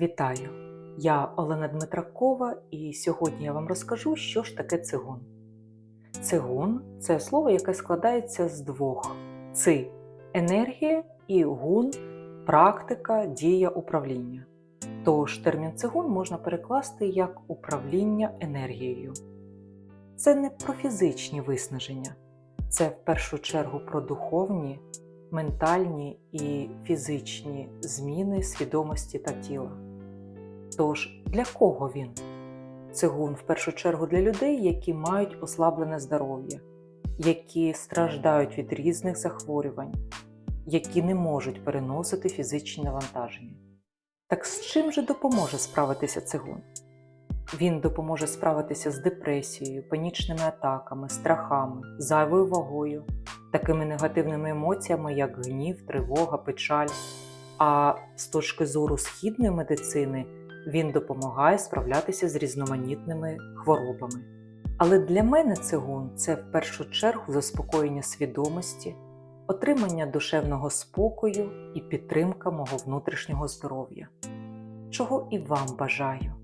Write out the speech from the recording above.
Вітаю! Я Олена Дмитракова, і сьогодні я вам розкажу, що ж таке цигун. Цигун це слово, яке складається з двох: ци енергія і гун практика, дія управління. Тож термін цигун можна перекласти як управління енергією. Це не про фізичні виснаження, це в першу чергу про духовні, ментальні і фізичні зміни свідомості та тіла. Тож для кого він? Цигун в першу чергу для людей, які мають ослаблене здоров'я, які страждають від різних захворювань, які не можуть переносити фізичні навантаження. Так з чим же допоможе справитися цигун? Він допоможе справитися з депресією, панічними атаками, страхами, зайвою вагою, такими негативними емоціями, як гнів, тривога, печаль. А з точки зору східної медицини він допомагає справлятися з різноманітними хворобами. Але для мене цигун це в першу чергу заспокоєння свідомості, отримання душевного спокою і підтримка мого внутрішнього здоров'я, чого і вам бажаю.